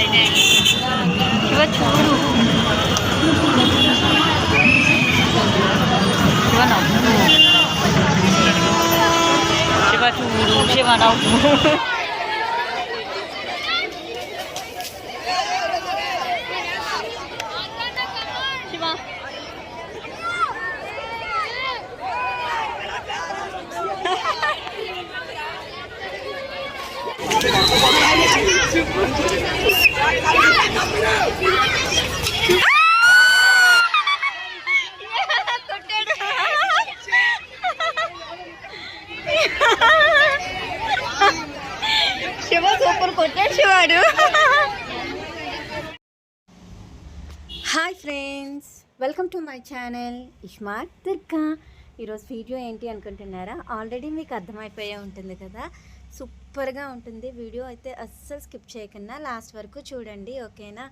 శివ చూడు శివ నవ్వు శివ చూడు శివ నవ్వు శివ కొట్టాడు శివ సూపర్ కొట్టాడు శివాడు hi friends welcome to my channel Ismart Durga. ఈరోజు వీడియో ఏంటి అనుకుంటున్నారా? ఆల్రెడీ మీకు అర్థమైపోయే ఉంటుంది కదా? సూపర్గా ఉంటుంది. వీడియో అయితే అస్సలు స్కిప్ చేయకుండా లాస్ట్ వరకు చూడండి ఓకేనా?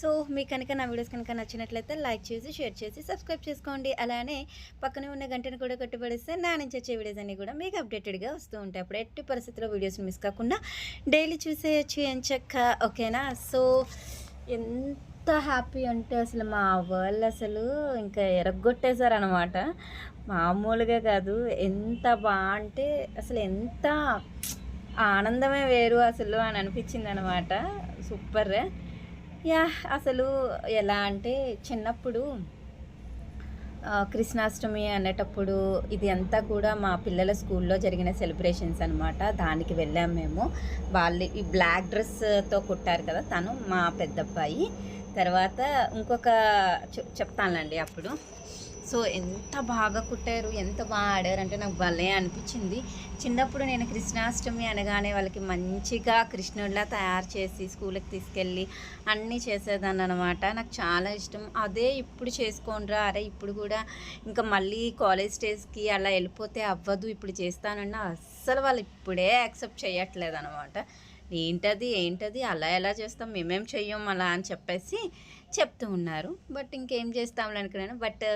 సో మీకు కనుక నా వీడియోస్ కనుక నచ్చినట్లయితే లైక్ చేసి షేర్ చేసి సబ్స్క్రైబ్ చేసుకోండి. అలానే పక్కనే ఉన్న గంటను కూడా కట్టుబడిస్తే నా నుంచి వచ్చే వీడియోస్ అన్నీ కూడా మీకు అప్డేటెడ్గా వస్తూ ఉంటాయి. అప్పుడు ఎట్టి పరిస్థితుల్లో వీడియోస్ మిస్ కాకుండా డైలీ చూసేయచ్చు ఎంచక్క ఓకేనా? సో ఎంత ఎంత హ్యాపీ అంటే అసలు మా వాళ్ళు అసలు ఇంకా ఎరగొట్టేశారనమాట మామూలుగా కాదు ఎంత బా అంటే అసలు ఎంత ఆనందమే వేరు అసలు అని అనిపించింది అనమాట సూపర్. యా అసలు ఎలా అంటే చిన్నప్పుడు కృష్ణాష్టమి అనేటప్పుడు ఇది అంతా కూడా మా పిల్లల స్కూల్లో జరిగిన సెలబ్రేషన్స్ అనమాట దానికి వెళ్ళాము మేము. వాళ్ళు ఈ బ్లాక్ డ్రెస్తో కుట్టారు కదా తను మా పెద్దబ్బాయి. తర్వాత ఇంకొక చెప్తానులేండి అప్పుడు. సో ఎంత బాగా కుట్టారు ఎంత బాగా ఆడారు అంటే నాకు భలే అనిపించింది. చిన్నప్పుడు నేను కృష్ణాష్టమి అనగానే వాళ్ళకి మంచిగా కృష్ణుడిలా తయారు చేసి స్కూల్కి తీసుకెళ్ళి అన్నీ చేసేదాన్ని అనమాట నాకు చాలా ఇష్టం. అదే ఇప్పుడు చేసుకోండిరా అరే ఇప్పుడు కూడా ఇంకా మళ్ళీ కాలేజ్ డేస్కి అలా వెళ్ళిపోతే అవ్వదు ఇప్పుడు చేస్తానన్నా అస్సలు వాళ్ళు ఇప్పుడే యాక్సెప్ట్ చేయట్లేదు అనమాట ఏంటది ఏంటది అలా ఎలా చేస్తాం మేమేం చెయ్యం అలా అని చెప్పేసి చెప్తూ ఉన్నారు. బట్ ఇంకేం చేస్తాంలే అనుకున్నాను. బట్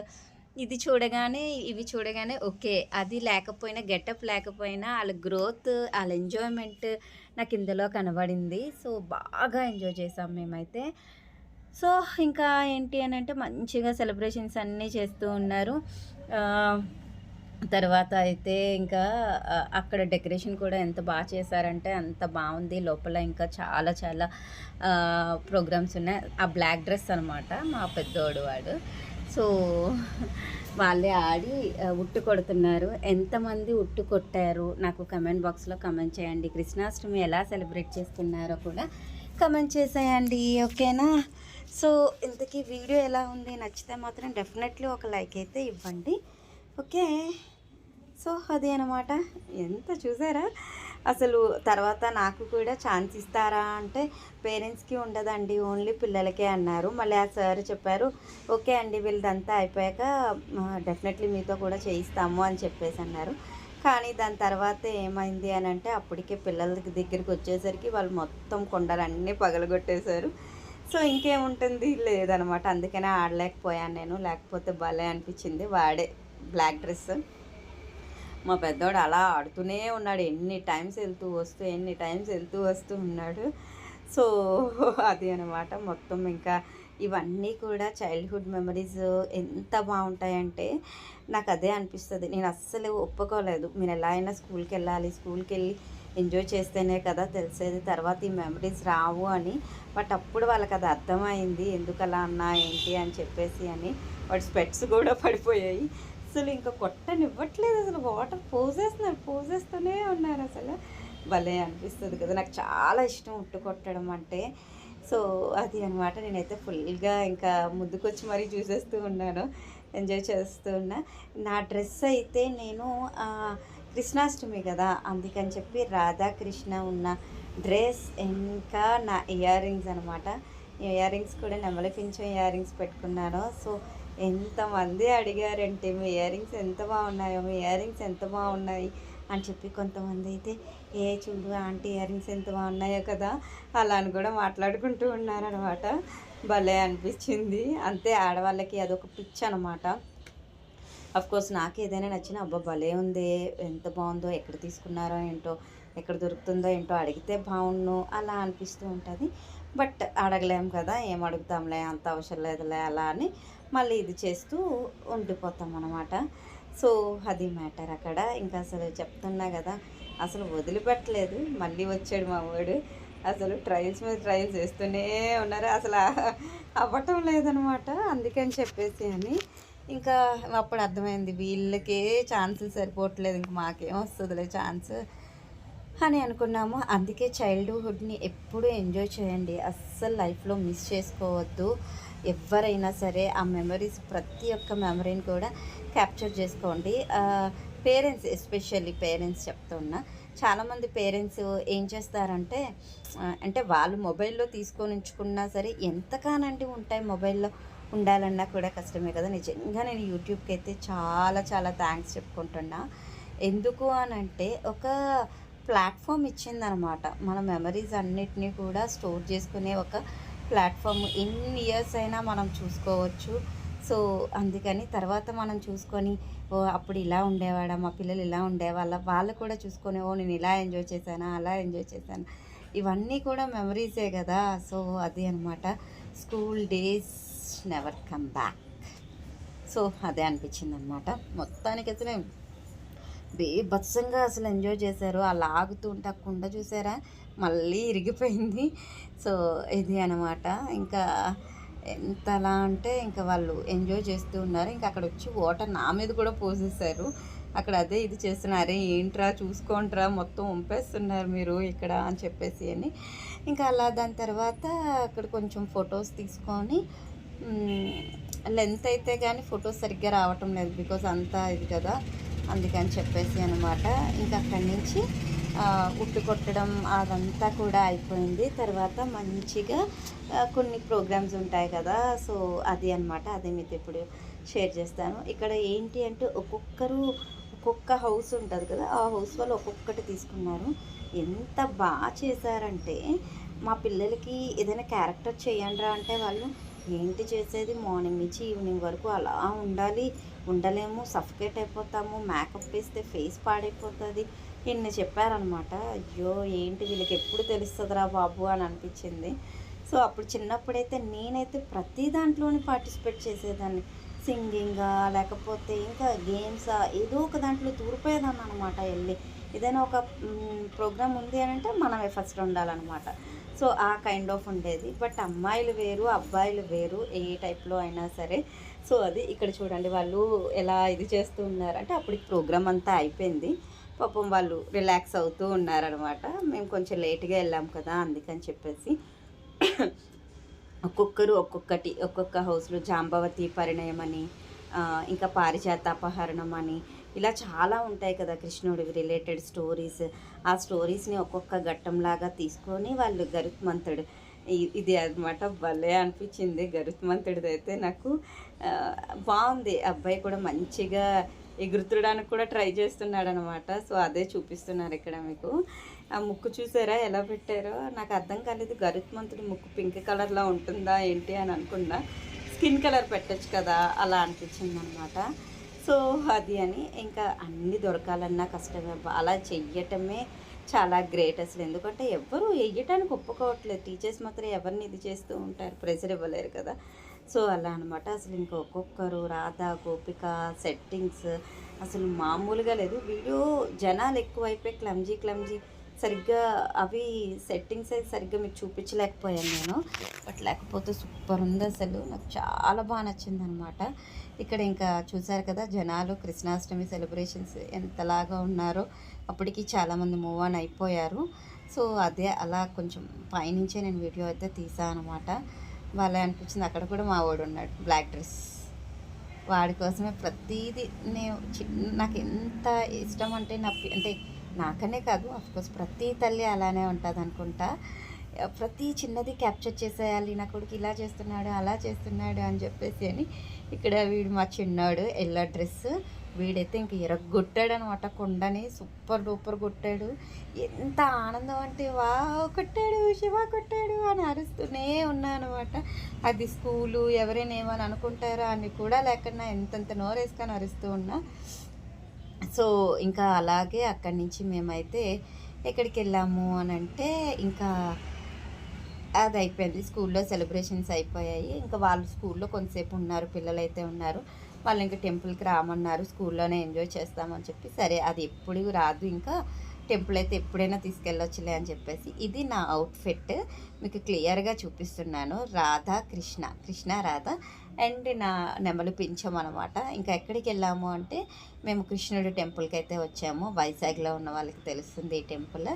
ఇది చూడగానే ఇవి చూడగానే ఓకే అది లేకపోయినా గెటప్ లేకపోయినా వాళ్ళ గ్రోత్ వాళ్ళ ఎంజాయ్మెంట్ నాకు ఇందులో కనబడింది. సో బాగా ఎంజాయ్ చేసాం మేమైతే. సో ఇంకా ఏంటి అని అంటే మంచిగా సెలబ్రేషన్స్ అన్నీ చేస్తూ ఉన్నారు. తర్వాత అయితే ఇంకా అక్కడ డెకరేషన్ కూడా ఎంత బాగా చేశారంటే అంత బాగుంది. లోపల ఇంకా చాలా చాలా ప్రోగ్రామ్స్ ఉన్నాయి. ఆ బ్లాక్ డ్రెస్ అనమాట మా పెద్దోడు వాడు. సో వాళ్ళే ఆడి ఉట్టు కొడుతున్నారు. ఎంతమంది ఉట్టు కొట్టారు? నాకు కమెంట్ బాక్స్లో కమెంట్ చేయండి. కృష్ణాష్టమి ఎలా సెలబ్రేట్ చేసుకున్నారో కూడా కమెంట్ చేసేయండి. ఓకేనా? సో ఇంతకీ వీడియో ఎలా ఉంది? నచ్చితే మాత్రం డెఫినెట్లీ ఒక లైక్ అయితే ఇవ్వండి. ఓకే. సో అది అనమాట ఎంత చూసారా? అసలు తర్వాత నాకు కూడా ఛాన్స్ ఇస్తారా అంటే పేరెంట్స్కి ఉండదండి ఓన్లీ పిల్లలకే అన్నారు. మళ్ళీ ఆ సార్ చెప్పారు ఓకే అండి వీళ్ళదంతా అయిపోయాక డెఫినెట్లీ మీతో కూడా చేయిస్తాము అని చెప్పేసి అన్నారు. కానీ దాని తర్వాత ఏమైంది అని అంటే అప్పటికే పిల్లల దగ్గరికి వచ్చేసరికి వాళ్ళు మొత్తం కొండలన్నీ పగలగొట్టేశారు. సో ఇంకేముంటుంది? లేదనమాట అందుకనే ఆడలేకపోయాను నేను. లేకపోతే భలే అనిపించింది. వాడే. Black dress. మా పెద్దోడు అలా ఆడుతూనే ఉన్నాడు. ఎన్ని టైమ్స్ వెళ్తూ వస్తూ ఎన్ని టైమ్స్ వెళ్తూ వస్తూ ఉన్నాడు. సో అది అనమాట మొత్తం ఇంకా. ఇవన్నీ కూడా చైల్డ్హుడ్ మెమరీస్ ఎంత బాగుంటాయంటే నాకు అదే అనిపిస్తుంది. నేను అస్సలు ఒప్పుకోలేదు. మీరు ఎలా అయినా స్కూల్కి వెళ్ళాలి స్కూల్కి వెళ్ళి ఎంజాయ్ చేస్తేనే కదా తెలిసేది. తర్వాత ఈ మెమరీస్ రావు అని. బట్ అప్పుడు వాళ్ళకి అది అర్థమైంది. ఎందుకు అలా అన్నా ఏంటి అని చెప్పేసి అని. వాటి స్పెట్స్ కూడా పడిపోయాయి. అసలు ఇంకా కొట్టనివ్వట్లేదు అసలు. వాటర్ పోసేస్తున్నారు పోసేస్తూనే ఉన్నారు అసలు. భలే అనిపిస్తుంది కదా. నాకు చాలా ఇష్టం ఉట్టు కొట్టడం అంటే. సో అది అనమాట నేనైతే ఫుల్గా ఇంకా ముందుకొచ్చి మరీ చూసేస్తూ ఉన్నాను. ఎంజాయ్ చేస్తూ ఉన్నా. నా డ్రెస్ అయితే నేను కృష్ణాష్టమి కదా. అందుకని చెప్పి రాధాకృష్ణ ఉన్న డ్రెస్ ఇంకా నా ఇయర్ రింగ్స్ అనమాట ఇయర్ రింగ్స్ కూడా నెమలి పింఛం ఇయర్ రింగ్స్ పెట్టుకున్నాను. సో ఎంతమంది అడిగారంటే మీ ఇయర్ రింగ్స్ ఎంత బాగున్నాయో మీ ఇయర్ రింగ్స్ ఎంత బాగున్నాయి? అని చెప్పి కొంతమంది అయితే ఏ చూడు ఆంటీ ఇయర్ రింగ్స్ ఎంత బాగున్నాయో కదా? అలా అని కూడా మాట్లాడుకుంటూ ఉన్నారనమాట భలే అనిపించింది. అంతే ఆడవాళ్ళకి అదొక పిచ్ అనమాట కోర్స్ నాకు ఏదైనా నచ్చిన అబ్బా భలే ఉంది. ఎంత బాగుందో ఎక్కడ తీసుకున్నారో ఏంటో ఎక్కడ దొరుకుతుందో ఏంటో అడిగితే బాగుండు. అలా అనిపిస్తూ ఉంటుంది. బట్ అడగలేం కదా ఏం అడుగుతాంలే అంత అవసరం లేదులే అలా అని మళ్ళీ ఇది చేస్తూ ఉండిపోతాం అనమాట సో అది మ్యాటర్ అక్కడ. ఇంకా అసలు చెప్తున్నా కదా అసలు వదిలిపెట్టలేదు. మళ్ళీ వచ్చాడు మా వాడు. అసలు ట్రయల్స్ మీద ట్రయల్స్ వేస్తూనే ఉన్నారు. అసలు అవ్వటం లేదనమాట అందుకని చెప్పేసి అని ఇంకా అప్పుడు అర్థమైంది వీళ్ళకే ఛాన్సులు సరిపోవట్లేదు. ఇంక మాకేం వస్తుందిలే ఛాన్స్ అని అనుకున్నాము. అందుకే చైల్డ్హుడ్ని ఎప్పుడూ ఎంజాయ్ చేయండి. అస్సలు లైఫ్లో మిస్ చేసుకోవద్దు. ఎవరైనా సరే ఆ మెమరీస్ ప్రతి ఒక్క మెమరీని కూడా క్యాప్చర్ చేసుకోండి. పేరెంట్స్ ఎస్పెషల్లీ పేరెంట్స్ చెప్తున్నా చాలామంది పేరెంట్స్ ఏం చేస్తారంటే అంటే వాళ్ళు మొబైల్లో తీసుకొని ఉంచుకున్నా సరే ఎంతకానండి ఉంటాయి మొబైల్లో ఉండాలన్నా కూడా కష్టమే కదా. నిజంగా నేను యూట్యూబ్కి అయితే చాలా చాలా థ్యాంక్స్ చెప్పుకుంటున్నా. ఎందుకు అని అంటే ఒక ప్లాట్ఫామ్ ఇచ్చిందనమాట. మన మెమరీస్ అన్నిటినీ కూడా స్టోర్ చేసుకునే ఒక ప్లాట్ఫామ్ ఎన్ని ఇయర్స్ అయినా మనం చూసుకోవచ్చు. సో అందుకని తర్వాత మనం చూసుకొని ఓ అప్పుడు ఇలా ఉండేవాడా మా పిల్లలు ఇలా ఉండేవాళ్ళ వాళ్ళు కూడా చూసుకొని ఓ నేను ఇలా ఎంజాయ్ చేశానా అలా ఎంజాయ్ చేశాను. ఇవన్నీ కూడా మెమరీసే కదా. సో అది అనమాట school days never come back so అదే అనిపించింది అనమాట మొత్తానికి అసలు బేభత్సంగా అసలు ఎంజాయ్ చేశారు. ఆ లాగుతూ ఉంటే ఆ కుండ చూసారా? మళ్ళీ ఇరిగిపోయింది. సో ఇది అనమాట. ఇంకా ఎంతలా అంటే ఇంకా వాళ్ళు ఎంజాయ్ చేస్తూ ఉన్నారు. ఇంకా అక్కడ వచ్చి వాటర్ నా మీద కూడా పోసేసారు అక్కడ అదే ఇది చేస్తున్నారు. ఏంట్రా చూసుకోండిరా మొత్తం ఉంపేస్తున్నారు మీరు ఇక్కడ అని చెప్పేసి అని. ఇంకా అలా దాని తర్వాత అక్కడ కొంచెం ఫొటోస్ తీసుకొని లెంత్ అయితే కానీ ఫొటోస్ సరిగ్గా రావటం లేదు. బికాజ్ అంతా ఇది కదా. అందుకని చెప్పేసి అనమాట. ఇంకా అక్కడి నుంచి ఉట్టు కొట్టడం అదంతా కూడా అయిపోయింది. తర్వాత మంచిగా కొన్ని ప్రోగ్రామ్స్ ఉంటాయి కదా సో అది అన్నమాట. అదే మీతో ఇప్పుడు షేర్ చేస్తాను. ఇక్కడ ఏంటి అంటే ఒక్కొక్కరు ఒక్కొక్క హౌస్ ఉంటుంది కదా ఆ హౌస్ వాళ్ళు ఒక్కొక్కటి తీసుకున్నారు. ఎంత బాగా చేశారంటే మా పిల్లలకి ఏదైనా క్యారెక్టర్ చేయండిరా అంటే వాళ్ళు ఏంటి చేసేది? మార్నింగ్ నుంచి ఈవినింగ్ వరకు అలా ఉండాలి ఉండలేము సఫకేట్ అయిపోతాము మేకప్ వేస్తే ఫేస్ పాడైపోతుంది ఇన్ని చెప్పారనమాట అయ్యో ఏంటి వీళ్ళకి ఎప్పుడు తెలుస్తుందిరా బాబు అని అనిపించింది. సో అప్పుడు చిన్నప్పుడైతే నేనైతే ప్రతి దాంట్లోని పార్టిసిపేట్ చేసేదాన్ని. సింగింగా లేకపోతే ఇంకా గేమ్సా ఏదో ఒక దాంట్లో దూరిపోయేదాన్ని అనమాట వెళ్ళి ఏదైనా ఒక ప్రోగ్రామ్ ఉంది అని అంటే మనమే ఫస్ట్ ఉండాలన్నమాట. సో ఆ కైండ్ ఆఫ్ ఉండేది. బట్ అమ్మాయిలు వేరు అబ్బాయిలు వేరు ఏ టైప్లో అయినా సరే. సో అది ఇక్కడ చూడండి వాళ్ళు ఎలా ఇది చేస్తూ ఉన్నారు అంటే అప్పుడు ప్రోగ్రామ్ అంతా అయిపోయింది. పాపం వాళ్ళు రిలాక్స్ అవుతూ ఉన్నారనమాట. మేము కొంచెం లేట్గా వెళ్ళాం కదా అందుకని చెప్పేసి ఒక్కొక్కరు ఒక్కొక్కటి ఒక్కొక్క హౌస్లో జాంబవతి పరిణయం అని ఇంకా పారిజాత అపహరణం అని ఇలా చాలా ఉంటాయి కదా కృష్ణుడివి రిలేటెడ్ స్టోరీస్ ఆ స్టోరీస్ని ఒక్కొక్క ఘట్టంలాగా తీసుకొని వాళ్ళు గరుత్మంతుడు ఇది అనమాట భలే అనిపించింది గరుత్మంతుడిది అయితే నాకు. ఆ, బాగుంది. అబ్బాయి కూడా మంచిగా ఎగురుతుడానికి కూడా ట్రై చేస్తున్నాడు అనమాట సో అదే చూపిస్తున్నారు ఇక్కడ మీకు. ఆ ముక్కు చూసారా? ఎలా పెట్టారో? నాకు అర్థం కాలేదు. గరుత్మంతుడి ముక్కు పింక్ కలర్లో ఉంటుందా ఏంటి అని అనుకున్నా. స్కిన్ కలర్ పెట్టచ్చు కదా అలా అనిపించింది అనమాట సో అది అని ఇంకా అన్నీ దొరకాలన్నా కష్టమే. అలా చెయ్యటమే చాలా గ్రేట్ అసలు. ఎందుకంటే ఎవ్వరు వేయటానికి ఒప్పుకోవట్లేదు. టీచర్స్ మాత్రం ఎవరిని ఇది చేస్తూ ఉంటారు? ప్రెజర్ ఇవ్వలేరు కదా. సో అలా అనమాట అసలు ఇంకా ఒక్కొక్కరు రాధా గోపిక సెట్టింగ్స్ అసలు మామూలుగా లేదు. వీడియో జనాలు ఎక్కువైపోయి క్లమ్జీ క్లమ్జీ సరిగ్గా అవి సెట్టింగ్స్ అయితే సరిగ్గా మీకు చూపించలేకపోయాను నేను. బట్ లేకపోతే సూపర్ ఉంది అసలు. నాకు చాలా బాగా నచ్చింది అనమాట ఇక్కడ ఇంకా చూసారు కదా జనాలు కృష్ణాష్టమి సెలబ్రేషన్స్ ఎంతలాగా ఉన్నారో. అప్పటికి చాలామంది మూవ్ ఆన్ అయిపోయారు. సో అదే అలా కొంచెం పైనుంచే నేను వీడియో అయితే తీసాను అనమాట వాళ్ళ అనిపించింది. అక్కడ కూడా మా వాడు ఉన్నాడు బ్లాక్ డ్రెస్. వాడి కోసమే ప్రతిదీ నేను నాకు ఎంత ఇష్టం అంటే నా అంటే నాకనే కాదు అఫ్కోర్స్ ప్రతి తల్లి అలానే ఉంటుంది అనుకుంటా. ప్రతి చిన్నది క్యాప్చర్ చేసేయాలి. నా కొడుకు ఇలా చేస్తున్నాడు అలా చేస్తున్నాడు అని చెప్పేసి అని ఇక్కడ వీడు మా చిన్నాడు ఎల్లో డ్రెస్సు. వీడైతే ఇంక ఎరగొట్టాడు అనమాట కొండని సూపర్ డూపర్ కొట్టాడు. ఎంత ఆనందం అంటే వా కొట్టాడు శివ కొట్టాడు అని అరుస్తూనే ఉన్నా అనమాట అది స్కూలు ఎవరైనా ఏమని అనుకుంటారా అని కూడా లేకుండా ఎంతంత నోరేసుకొని అరుస్తూ ఉన్నా. సో ఇంకా అలాగే అక్కడి నుంచి మేమైతే ఎక్కడికి వెళ్ళాము అని అంటే ఇంకా అది అయిపోయింది. స్కూల్లో సెలబ్రేషన్స్ అయిపోయాయి. ఇంకా వాళ్ళు స్కూల్లో కొంతసేపు ఉన్నారు పిల్లలు అయితే ఉన్నారు. వాళ్ళు ఇంకా టెంపుల్కి రామన్నారు స్కూల్లోనే ఎంజాయ్ చేస్తామని చెప్పి సరే అది ఎప్పుడు రాదు ఇంకా టెంపుల్ అయితే ఎప్పుడైనా తీసుకెళ్ళొచ్చులే అని చెప్పేసి ఇది నా అవుట్ఫిట్. మీకు క్లియర్గా చూపిస్తున్నాను. రాధా కృష్ణ కృష్ణ రాధ. అండ్ నా నెమలు పింఛం అనమాట ఇంకా ఎక్కడికి వెళ్ళాము అంటే మేము కృష్ణుడి టెంపుల్కి అయితే వచ్చాము. వైజాగ్లో ఉన్న వాళ్ళకి తెలుస్తుంది ఈ టెంపుల్.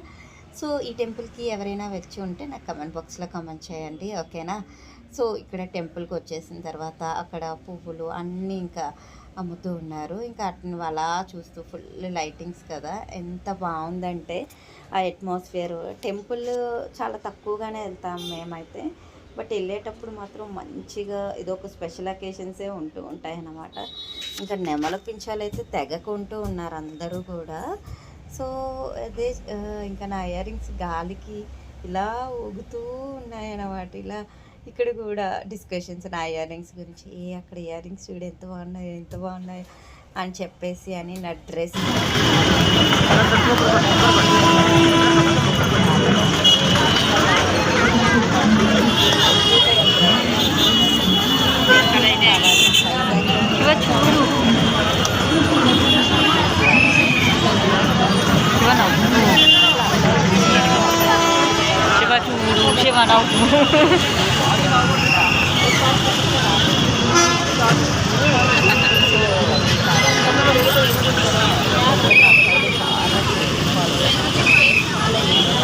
సో ఈ టెంపుల్కి ఎవరైనా వచ్చి ఉంటే నాకు కమెంట్ బాక్స్లో కమెంట్ చేయండి ఓకేనా? సో ఇక్కడ టెంపుల్కి వచ్చేసిన తర్వాత అక్కడ పువ్వులు అన్నీ ఇంకా అమ్ముతూ ఉన్నారు. ఇంకా అట్ని అలా చూస్తూ ఫుల్ లైటింగ్స్ కదా. ఎంత బాగుందంటే ఆ అట్మాస్ఫియర్. టెంపుల్ చాలా తక్కువగానే వెళ్తాం మేమైతే. బట్ వెళ్ళేటప్పుడు మాత్రం మంచిగా ఇది ఒక స్పెషల్ అకేషన్సే ఉంటూ ఉంటాయి అన్నమాట ఇంకా నెమల పించాలైతే తెగకుంటూ ఉన్నారు అందరూ కూడా. సో అదే ఇంకా నా ఇయర్ రింగ్స్ గాలికి ఇలా ఊగుతూ ఉన్నాయన్నమాట. ఇలా ఇక్కడ కూడా డిస్కషన్స్ నా ఇయర్ రింగ్స్ గురించి. ఏ అక్కడ ఇయర్ రింగ్స్ చూడు ఎంత బాగున్నాయి ఎంత బాగున్నాయి అని చెప్పేసి అని నా డ్రెస్ శివ చూడు. శివ నవ్వు శివ చూడు శివ నవ్వు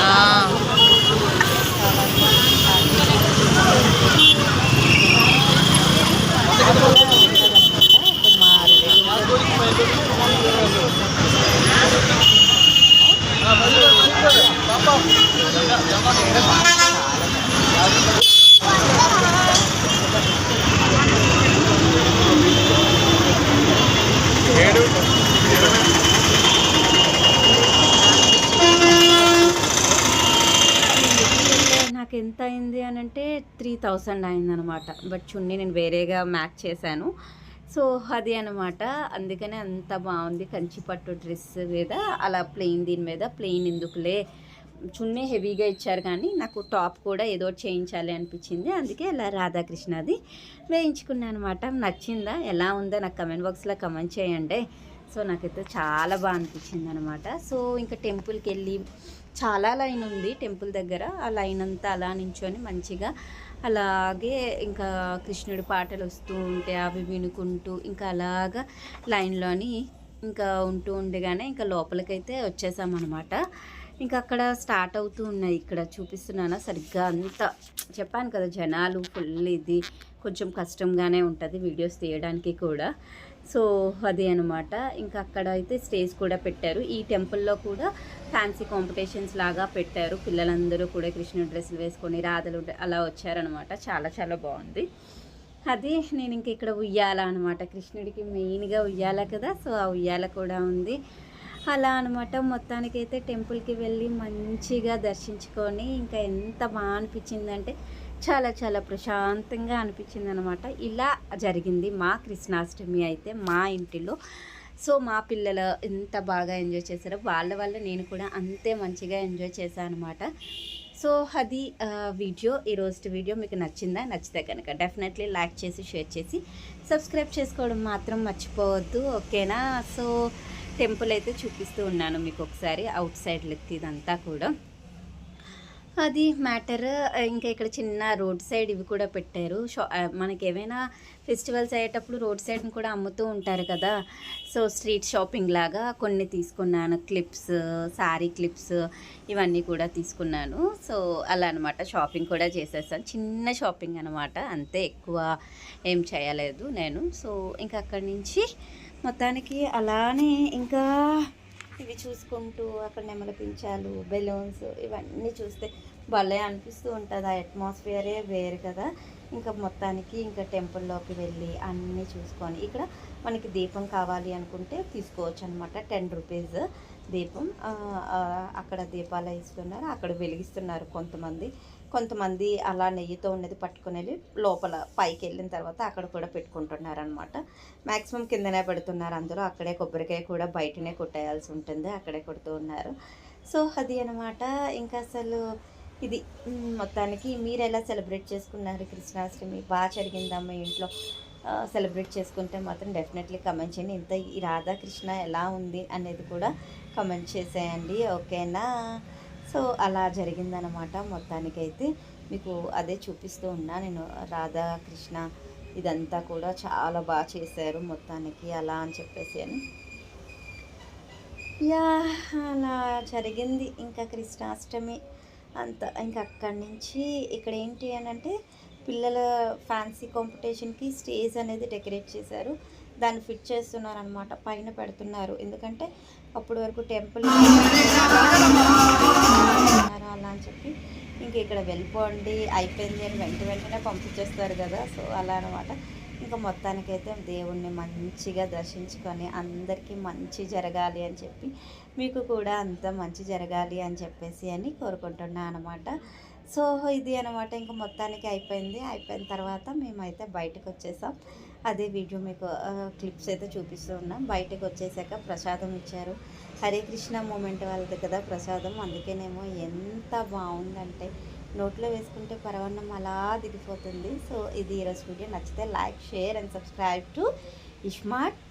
ఆ. మా రిలేటివ్స్ నాకు ఎంత అయింది అని అంటే త్రీ థౌసండ్ అయిందనమాట. బట్ చున్నీ నేను వేరేగా మ్యాచ్ చేశాను. సో అది అనమాట. అందుకనే అంత బాగుంది కంచిపట్టు డ్రెస్ మీద. అలా ప్లెయిన్ దీని మీద. ప్లెయిన్ ఎందుకులే? చున్నీ హెవీగా ఇచ్చారు కానీ నాకు టాప్ కూడా ఏదో ఒకటి చేయించాలి అనిపించింది. అందుకే అలా రాధాకృష్ణది వేయించుకున్నాను అనమాట నచ్చిందా? ఎలా ఉందో నాకు కమెంట్ బాక్స్లో కమెంట్ చేయండి. సో నాకైతే చాలా బాగా అనిపించింది అనమాట సో ఇంకా టెంపుల్కి వెళ్ళి చాలా లైన్ ఉంది టెంపుల్ దగ్గర. ఆ లైన్ అంతా అలా నించొని మంచిగా అలాగే ఇంకా కృష్ణుడి పాటలు వస్తూ ఉంటే అవి వినుకుంటూ ఇంకా అలాగా లైన్లోని ఇంకా ఉంటూ ఉండగానే ఇంకా లోపలికైతే వచ్చేసామన్నమాట. ఇంకా అక్కడ స్టార్ట్ అవుతూ ఉన్నాయి. ఇక్కడ చూపిస్తున్నానా? సరిగ్గా అంతా చెప్పాను కదా జనాలు ఫుల్ ఇది. కొంచెం కష్టంగానే ఉంటుంది వీడియోస్ తీయడానికి కూడా. సో అది అనమాట ఇంకా అక్కడ అయితే స్టేజ్ కూడా పెట్టారు. ఈ టెంపుల్లో కూడా ఫ్యాన్సీ కాంపిటీషన్స్ లాగా పెట్టారు. పిల్లలందరూ కూడా కృష్ణుడి డ్రెస్సులు వేసుకొని రాధలు అలా వచ్చారనమాట చాలా చాలా బాగుంది. అది నేను ఇంక ఇక్కడ ఉయ్యాల అనమాట కృష్ణుడికి మెయిన్గా ఉయ్యాల కదా సో ఆ ఉయ్యాల కూడా ఉంది. అలా అనమాట మొత్తానికైతే టెంపుల్కి వెళ్ళి మంచిగా దర్శించుకొని ఇంకా ఎంత బాగా అనిపించిందంటే చాలా చాలా ప్రశాంతంగా అనిపించింది అనమాట ఇలా జరిగింది మా కృష్ణాష్టమి అయితే మా ఇంటిలో. సో మా పిల్లలు ఎంత బాగా ఎంజాయ్ చేశారో. వాళ్ళ వల్ల నేను కూడా అంతే మంచిగా ఎంజాయ్ చేశాను అనమాట సో అది వీడియో ఈరోజు వీడియో మీకు నచ్చిందా? నచ్చితే కనుక డెఫినెట్లీ లైక్ చేసి షేర్ చేసి సబ్స్క్రైబ్ చేసుకోవడం మాత్రం మర్చిపోవద్దు. ఓకేనా? సో టెంపుల్ అయితే చూపిస్తూ ఉన్నాను మీకు ఒకసారి. అవుట్ సైడ్ లుక్ ఇదంతా కూడా. అది మ్యాటర్. ఇంకా ఇక్కడ చిన్న రోడ్ సైడ్ ఇవి కూడా పెట్టారు. షా మనకి ఏమైనా ఫెస్టివల్స్ అయ్యేటప్పుడు రోడ్ సైడ్ని కూడా అమ్ముతూ ఉంటారు కదా. సో స్ట్రీట్ షాపింగ్ లాగా కొన్ని తీసుకున్నాను. క్లిప్స్ శారీ క్లిప్స్ ఇవన్నీ కూడా తీసుకున్నాను. సో అలా అనమాట షాపింగ్ కూడా చేసేసాను. చిన్న షాపింగ్ అనమాట అంతే ఎక్కువ ఏం చేయలేదు నేను. సో ఇంకా అక్కడి నుంచి మొత్తానికి అలానే ఇంకా ఇవి చూసుకుంటూ అక్కడ నెమల పించాలు బెలూన్స్ ఇవన్నీ చూస్తే భలే అనిపిస్తూ ఉంటుంది. ఆ అట్మాస్ఫియరే వేరు కదా. ఇంకా మొత్తానికి ఇంకా టెంపుల్లోకి వెళ్ళి అన్నీ చూసుకొని ఇక్కడ మనకి దీపం కావాలి అనుకుంటే తీసుకోవచ్చు అనమాట టెన్ రూపీస్ దీపం. అక్కడ దీపాలు ఇస్తున్నారు అక్కడ వెలిగిస్తున్నారు కొంతమంది. కొంతమంది అలా నెయ్యితో ఉన్నది పట్టుకుని వెళ్ళి లోపల పైకి వెళ్ళిన తర్వాత అక్కడ కూడా పెట్టుకుంటున్నారు అనమాట మ్యాక్సిమం కిందనే పెడుతున్నారు అందరూ. అక్కడే కొబ్బరికాయ కూడా బయటనే కొట్టేయాల్సి ఉంటుంది. అక్కడే కొడుతూ ఉన్నారు. సో అది అనమాట ఇంకా అసలు ఇది మొత్తానికి మీరు ఎలా సెలబ్రేట్ చేసుకున్నారు కృష్ణాష్టమి? బాగా జరిగిందా మీ ఇంట్లో. సెలబ్రేట్ చేసుకుంటే మాత్రం డెఫినెట్లీ కమెంట్ చేయండి. ఇంత ఈ రాధాకృష్ణ ఎలా ఉంది అనేది కూడా కమెంట్ చేసేయండి. ఓకేనా? సో అలా జరిగిందనమాట మొత్తానికైతే. మీకు అదే చూపిస్తూ ఉన్నా నేను రాధాకృష్ణ ఇదంతా కూడా చాలా బాగా చేశారు మొత్తానికి అలా అని చెప్పేసి అని. యా అలా జరిగింది. ఇంకా కృష్ణాష్టమి అంత ఇంకా అక్కడి నుంచి ఇక్కడ ఏంటి అని అంటే పిల్లల ఫ్యాన్సీ కాంపిటీషన్కి స్టేజ్ అనేది డెకరేట్ చేశారు. దాన్ని ఫిట్ చేస్తున్నారు అనమాట పైన పెడుతున్నారు. ఎందుకంటే అప్పటి వరకు టెంపుల్ అలా అని చెప్పి ఇంక ఇక్కడ వెళ్ళిపోండి. అయిపోయింది అని వెంట వెంటనే పంపించేస్తారు కదా. సో అలా అనమాట ఇంకా మొత్తానికైతే దేవుణ్ణి మంచిగా దర్శించుకొని అందరికీ మంచి జరగాలి అని చెప్పి మీకు కూడా అంత మంచి జరగాలి అని చెప్పేసి అని కోరుకుంటున్నాను అనమాట సో ఇది అనమాట ఇంకా మొత్తానికి అయిపోయింది. అయిపోయిన తర్వాత మేమైతే బయటకు వచ్చేసాం. అదే వీడియో మీకు క్లిప్స్ అయితే చూపిస్తూ ఉన్నాం. బయటకు వచ్చేసాక ప్రసాదం ఇచ్చారు. హరే కృష్ణ మూమెంట్ వాళ్ళది కదా ప్రసాదం. అందుకేనేమో ఎంత బాగుందంటే నోట్లో వేసుకుంటే పరవన్నం అలా దిగిపోతుంది సో ఇది ఈరోజు వీడియో. నచ్చితే like share and subscribe to Ismart